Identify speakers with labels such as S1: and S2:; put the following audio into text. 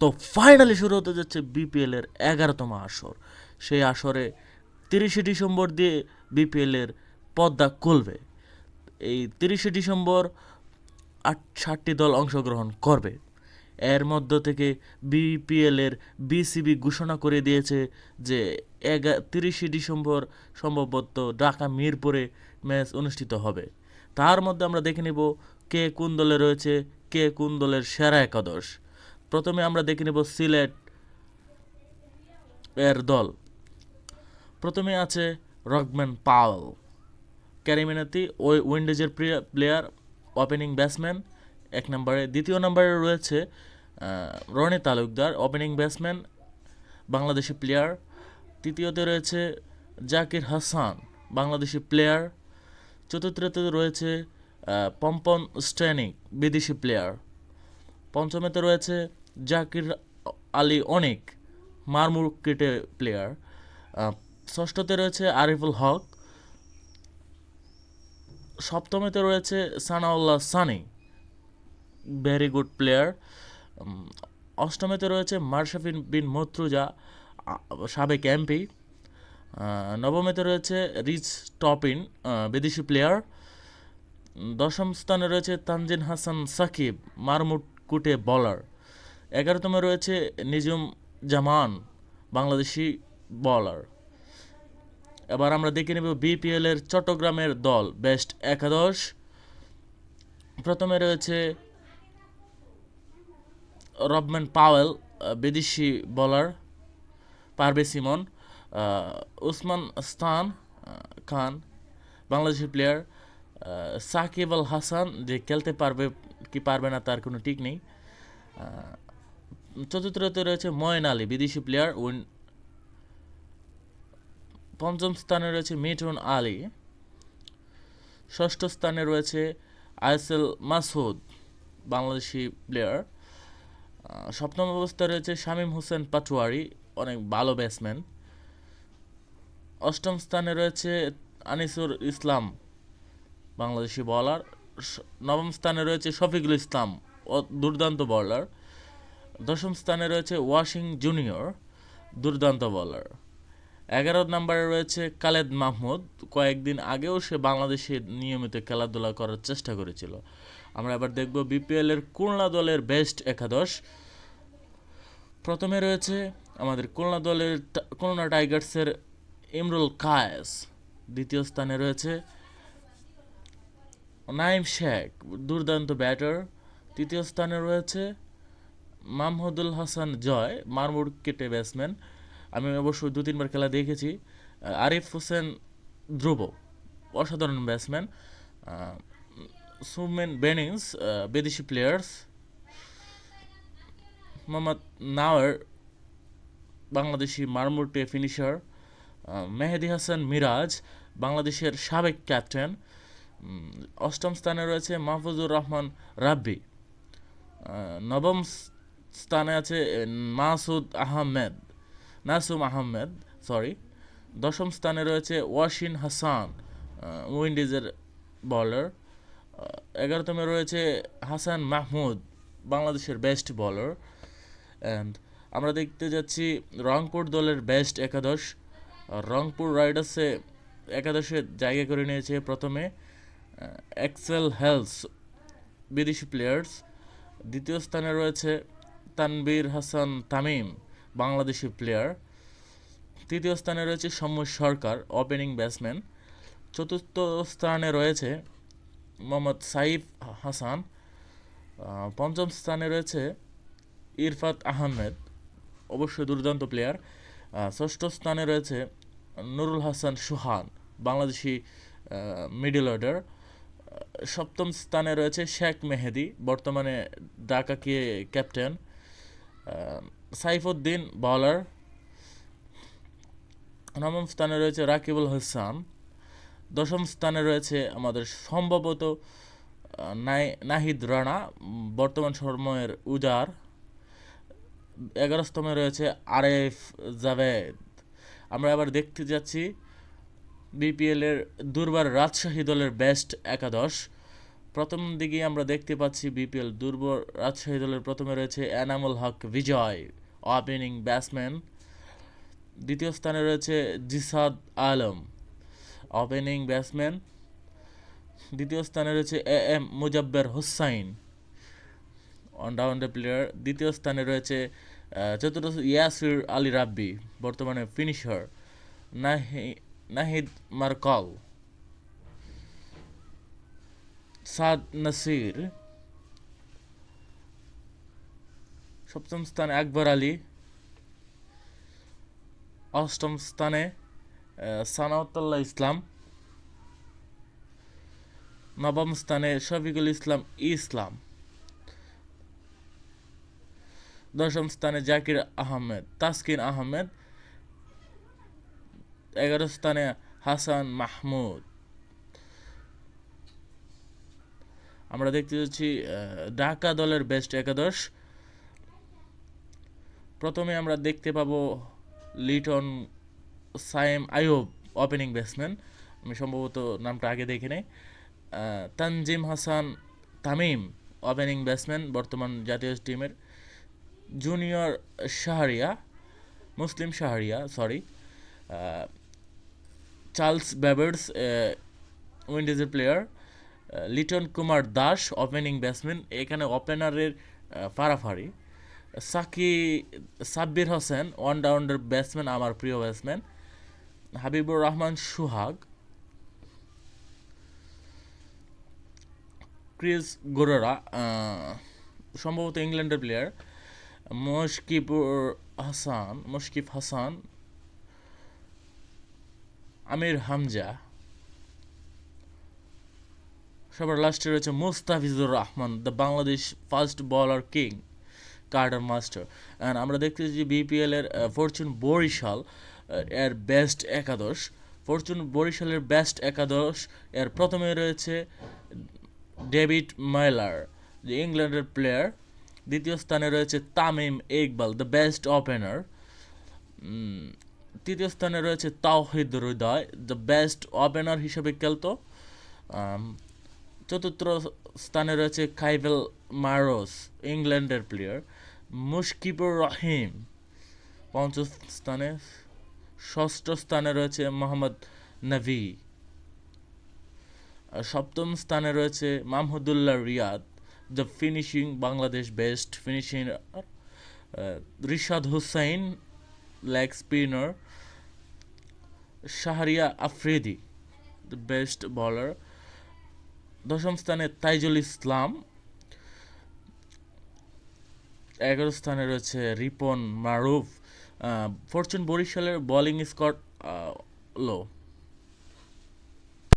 S1: তো ফাইনালি শুরু হতে যাচ্ছে বিপিএল এর এগারোতম আসর। সেই আসরে তিরিশে ডিসেম্বর দিয়ে বিপিএল এর পদ্মা খুলবে। এই তিরিশে ডিসেম্বর আট ষাটটি দল অংশগ্রহণ করবে। এর মধ্য থেকে বিপিএল এর বিসিবি ঘোষণা করে দিয়েছে যে এগা তিরিশে ডিসেম্বর সম্ভবত ঢাকা মিরপুরে ম্যাচ অনুষ্ঠিত হবে। তার মধ্যে আমরা দেখে নেব কে কোন দলে রয়েছে, কে কোন দলের সেরা একাদশ। প্রথমে আমরা দেখে নেব সিলেট এর দল। প্রথমে আছে রকম্যান পাওয়েল ক্যারিমিনাতি ওই উইন্ডিজের প্লেয়ার ওপেনিং ব্যাটসম্যান এক নম্বরে। দ্বিতীয় নম্বরে রয়েছে Roni Talukdar opening batsman Bangladeshi player তৃতীয়তে রয়েছে জাকির হাসান, বাংলাদেশি প্লেয়ার চতুর্থতে রয়েছে পম্পন স্ট্যানিক বিদেশি প্লেয়ার পঞ্চমেতে রয়েছে জাকির আলী অনেক মারমুরকেটে প্লেয়ার ষষ্ঠতে রয়েছে আরিফুল হক। সপ্তমেতে রয়েছে Sanaullah Sunny very good player অষ্টমেতে রয়েছে মার্শাফিন বিন মত্রুজা সাবেক এমপি। নবমেতে রয়েছে রিচ টপিন বিদেশি প্লেয়ার দশম স্থানে রয়েছে তানজিন হাসান সাকিব, মারমুট কুটে বলার এগারোতমে রয়েছে নিজুম জামান বাংলাদেশি বলার এবার আমরা দেখে নেব বিপিএল এর চট্টগ্রামের দল বেস্ট একাদশ। প্রথমে রয়েছে রবম্যান পাওয়েল বিদেশি বোলার পারবে সিমন উসমান আহ, খান বাংলাদেশি প্লেয়ার সাকিব আল হাসান যে খেলতে পারবে কি পারবে না তার কোনো ঠিক নেই। চতুর্থতে রয়েছে ময়ন আলী, বিদেশি প্লেয়ার উইন পঞ্চম স্থানে রয়েছে মিঠুন আলী। ষষ্ঠ স্থানে রয়েছে আইএসএল মাসুদ বাংলাদেশি প্লেয়ার সপ্তম অবস্থায় রয়েছে শামীম হোসেন পাটোয়ারি, অনেক ভালো ব্যাটসম্যান অষ্টম স্থানে রয়েছে আনিসুর ইসলাম, বাংলাদেশি বলার নবম স্থানে রয়েছে শফিকুল ইসলাম দুর্দান্ত বলার দশম স্থানে রয়েছে ওয়াশিং জুনিয়র, দুর্দান্ত বলার এগারো নম্বরে রয়েছে কালেদ মাহমুদ। কয়েকদিন আগেও সে বাংলাদেশে নিয়মিত খেলাধুলা করার চেষ্টা করেছিল। আমরা এবার দেখব বিপিএল এর খুলনা দলের বেস্ট একাদশ। প্রথমে রয়েছে আমাদের খুলনা দলের খুলনা টাইগার্সের ইমরুল কায়েস। দ্বিতীয় স্থানে রয়েছে নাইম শেখ, দুর্দান্ত ব্যাটার তৃতীয় স্থানে রয়েছে মাহমুদুল হাসান জয়, মারমুর কেটে ব্যাটসম্যান আমি অবশ্য দু, তিনবার খেলা দেখেছি। আরিফ হোসেন ধ্রুব, অসাধারণ ব্যাটসম্যান সুমেন বেনিংস বিদেশি প্লেয়ার্স মোহাম্মদ নাওয়ার, বাংলাদেশি মারমুরটে ফিনিশার মেহেদি হাসান মিরাজ, বাংলাদেশের সাবেক ক্যাপ্টেন অষ্টম স্থানে রয়েছে মাহফুজুর রহমান রাব্বি। নবম স্থানে আছে মাসুদ আহমেদ নাসুম আহমেদ সরি দশম স্থানে রয়েছে ওয়াসিন হাসান উইন্ডিজের বলার এগারোতমে রয়েছে হাসান মাহমুদ, বাংলাদেশের বেস্ট বলার অ্যান্ড আমরা দেখতে যাচ্ছি রংপুর দলের বেস্ট একাদশ, রংপুর রাইডার্সে একাদশে জায়গা করে নিয়েছে প্রথমে এক্সেল হেলস, বিদেশি প্লেয়ার্স দ্বিতীয় স্থানে রয়েছে তানবীর হাসান তামিম, বাংলাদেশি প্লেয়ার তৃতীয় স্থানে রয়েছে সৌম্য সরকার ওপেনিং ব্যাটসম্যান চতুর্থ স্থানে রয়েছে মোহাম্মদ সাইফ হাসান। পঞ্চম স্থানে রয়েছে ইরফাত আহমেদ অবশ্যই দুর্দান্ত প্লেয়ার ষষ্ঠ স্থানে রয়েছে নুরুল হাসান সুহান, বাংলাদেশি মিডল অর্ডার সপ্তম স্থানে রয়েছে শেখ মেহেদি, বর্তমানে ঢাকা কে ক্যাপ্টেন সাইফুদ্দিন বলার নবম স্থানে রয়েছে রাকিবুল হাসান। দশম স্থানে রয়েছে আমাদের সম্ভবত নাহিদ রানা, বর্তমান সময়ের উজার এগারোতমে রয়েছে আরেফ জাভেদ। আমরা এবার দেখতে যাচ্ছি, বিপিএলের দুর্বার রাজশাহী দলের বেস্ট একাদশ। প্রথম দিকে আমরা দেখতে পাচ্ছি বিপিএল দুর্বল রাজশাহী দলের প্রথমে রয়েছে এনামুল হক বিজয় ওপেনিং ব্যাটসম্যান দ্বিতীয় স্থানে রয়েছে জিসাদ আলম ওপেনিং ব্যাটসম্যান দ্বিতীয় স্থানে রয়েছে A M Mujabber Hossain allrounder player দ্বিতীয় স্থানে রয়েছে চতুর্থ ইয়াসির আলী রাব্বি, বর্তমানে ফিনিশার নাহি নাহিদ মার্কল। সাদ নাসির। সপ্তম স্থানে আকবর আলী। অষ্টম স্থানে সানাউতুল্লাহ ইসলাম। নবম স্থানে শফিকুল ইসলাম ইসলাম। দশম স্থানে জাকির আহমেদ, তাসকিন আহমেদ। এগারো স্থানে হাসান মাহমুদ। আমরা দেখতে আহ, ঢাকা দলের বেস্ট একাদশ। প্রথমে আমরা দেখতে পাবো লিটন সাইম আইয়ুব ওপেনিং ব্যাটসম্যান আমি সম্ভবত নামটা আগে দেখে নেই। তানজিম হাসান তামিম ওপেনিং ব্যাটসম্যান বর্তমান জাতীয় টিমের জুনিয়র শাহরিয়া মুসলিম শাহরিয়া সরি চার্লস ব্যাবার্স উইন্ডিজের player Liton Kumar Das opening batsman এখানে ওপেনারের ফারাফারি সাকি, সাব্বির হোসেন ওয়ান ডাউন্ডার ব্যাটসম্যান আমার প্রিয় ব্যাটসম্যান হাবিবুর রহমান, সুহাগ। ক্রিস গোরেরা সম্ভবত ইংল্যান্ডের প্লেয়ার মুশকিপুর হাসান মুশকিফ হাসান। আমির হামজা। সবার লাস্টে রয়েছে Mustafizur Rahman the Bangladesh first bowler king কার্ডার master and আমরা দেখতেছি যে বিপিএল এর ফরচুন বরিশাল এর বেস্ট একাদশ। ফরচুন বরিশালের বেস্ট একাদশ, এর প্রথমে রয়েছে ডেভিড মাইলার যে ইংল্যান্ডের প্লেয়ার দ্বিতীয় স্থানে রয়েছে Tamim Iqbal the best opener তৃতীয় স্থানে রয়েছে Towhid Hridoy the best opener হিসেবে খেলতো। চতুর্থ স্থানে রয়েছে কাইভেল মারোস, ইংল্যান্ডের প্লেয়ার মুশকিবুর রহিম। পঞ্চম স্থানে, ষষ্ঠ স্থানে রয়েছে মোহাম্মদ নভি সপ্তম স্থানে রয়েছে Mahmudullah Riyad the finishing Bangladesh best finishing Rishad Hossain leg spinner Shahriar Afridi the best bowler দশম স্থানে তাইজুল ইসলাম এগারো স্থানে রয়েছে রিপন মারুফ ফরচুন বরিশালের বোলিং স্কট লো।